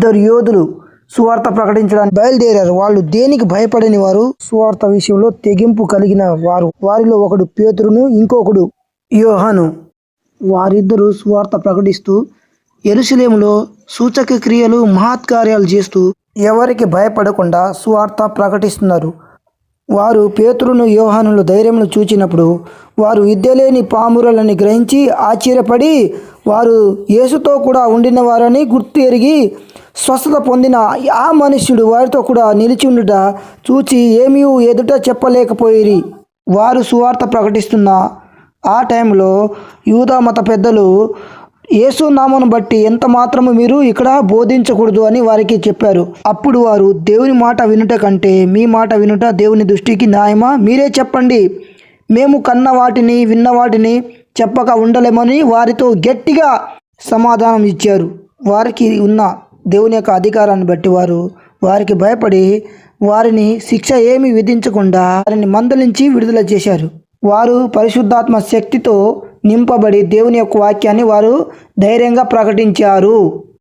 ఇద్దరు యోధులు సువార్త ప్రకటించడానికి బయలుదేరారు. వాళ్ళు దేనికి భయపడని వారు? సువార్త విషయంలో తెగింపు కలిగిన వారు. వారిలో ఒకడు పేతురును ఇంకొకడు యోహాను. వారిద్దరూ సువార్త ప్రకటిస్తూ ఎరుసలేములో సూచక క్రియలు మహత్కార్యాలు చేస్తూ ఎవరికి భయపడకుండా సువార్త ప్రకటిస్తున్నారు. వారు పేతురును యోహానులు ధైర్యములు చూచినప్పుడు వారు విద్యలేని లేని గ్రహించి ఆశ్చర్యపడి వారు యేసుతో కూడా ఉండిన వారని గుర్తు ఎరిగి స్వస్థత పొందిన ఆ మనుష్యుడు వారితో కూడా నిలిచి ఉండుట చూచి ఏమీ ఎదుట చెప్పలేకపోయిరి. వారు సువార్త ప్రకటిస్తున్న ఆ టైంలో యూదా మత పెద్దలు యేసు నామను బట్టి ఎంత మాత్రము మీరు ఇక్కడ బోధించకూడదు అని వారికి చెప్పారు. అప్పుడు వారు దేవుని మాట వినుట కంటే మీ మాట వినుట దేవుని దృష్టికి న్యాయమా? మీరే చెప్పండి. మేము కన్న వాటిని విన్న వాటిని చెప్పక ఉండలేమని వారితో గట్టిగా సమాధానం ఇచ్చారు. వారికి ఉన్న దేవుని యొక్క అధికారాన్ని బట్టి వారు వారికి భయపడి వారిని శిక్ష ఏమి విధించకుండా వారిని మందలించి విడుదల చేశారు. వారు పరిశుద్ధాత్మ శక్తితో నింపబడి దేవుని యొక్క వాక్యాన్ని వారు ధైర్యంగా ప్రకటించారు.